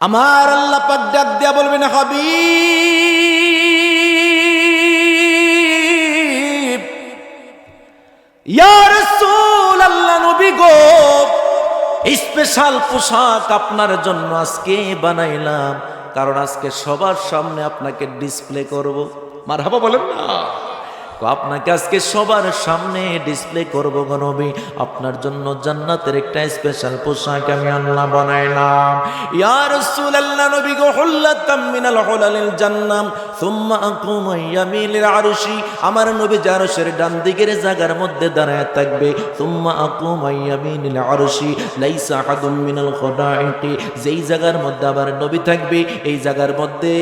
আমার আল্লাহ পাক ডাক দিয়া বলবেন গো স্পেশাল পোশাক আপনার জন্য আজকে বানাইলাম। কারণ আজকে সবার সামনে আপনাকে ডিসপ্লে করব। মারহাবা বলেন না। আপনাকে আজকে সবার সামনে ডিসপ্লে করব গনবী আপনার জন্য জান্নাতের একটা স্পেশাল পোশাক আমি আল্লাহ বানাইলাম। ইয়া রাসূলুল্লাহ নবী গো, হুল্লাতাম মিনাল হুলালিল জান্নাম, সুম্মা আকুমু ইয়ামিলিল আরশি। আমার নবী জারশের ডান দিকের জায়গার মধ্যে দাঁড়ায় থাকবে, সুম্মা আকুমু ইয়ামিলিল আরশি, লাইসা আহাদুম মিনাল খদাইকি যেই জায়গার মধ্যে আবার নবী থাকবে, এই জায়গার মধ্যে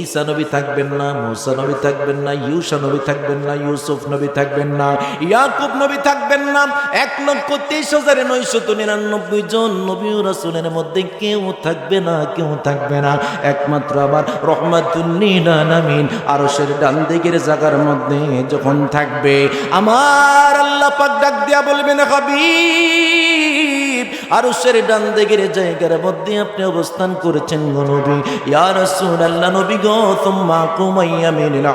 ঈসা নবী থাকবেন না, মুসা নবী থাকবেন না ইউসা নবী থাকবেন না ইউসুফ নবী থাকবেন না, ইয়াকুব নবী থাকবেন না, এক লক্ষ তেইশ হাজার নয়শত নিরানব্বই জন নবী রাসুলের মধ্যে কেউ থাকবে না, কেউ থাকবে না। একমাত্র আবার রহমাতুল্লিলা নামিন সে ডান দিকের জাগার মধ্যে যখন থাকবে, আমার আল্লাহ পাক ডাক দিয়া বলবেন, হাবিব। আরশের ডান দিকের জায়গার মধ্যে আপনি অবস্থান করেছেন গো নবী। নবী গো কুমাইয়া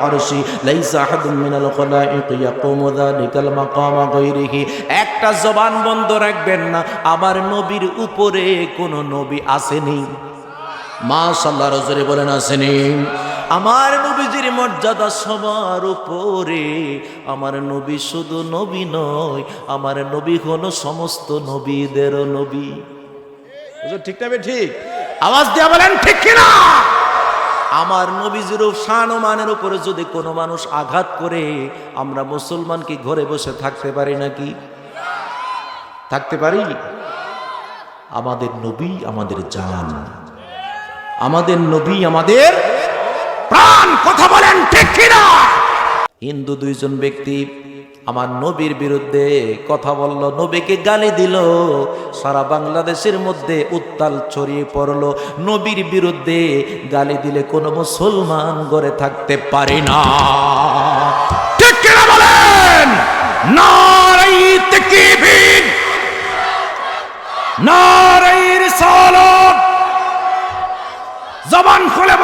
আরশি, লাইসা আহাদুম মিনাল খলাইক, ইয়াকুমু যালিকাল মাকামা গায়রিহি। একটা জবান বন্ধ রাখবেন না, আমার নবীর উপরে কোন নবী আসেনি। মাশাআল্লাহ রজরে বলেন, আসেনি। আমার নবীজির মর্যাদা সবার উপরে। আমার নবী শুধু নবী নয় আমার নবী হলো সমস্ত নবীদেরও নবী। ঠিক না ঠিক? আওয়াজ দিয়া বলেন ঠিক কিনা? আমার নবীজির শান ও মানের উপরে যদি কোনো মানুষ আঘাত করে আমরা মুসলমান কি ঘরে বসে থাকতে পারি নাকি? থাকতে পারি? আমাদের নবী আমাদের জান। আমাদের নবী আমাদের প্রাণ কথা বলেন ঠিক কিনা? হিন্দু দুইজন ব্যক্তি আমার নবীর বিরুদ্ধে কথা বলল নবীকে গালি দিল সারা বাংলাদেশের মধ্যে উত্তাল ছড়িয়ে পড়ল। নবীর বিরুদ্ধে গালি দিলে কোনো মুসলমান গড়ে থাকতে পারে না। ঠিক কিনা বলেন? নারাই তাকবীর নারাই রিসালাত। জবান খুলে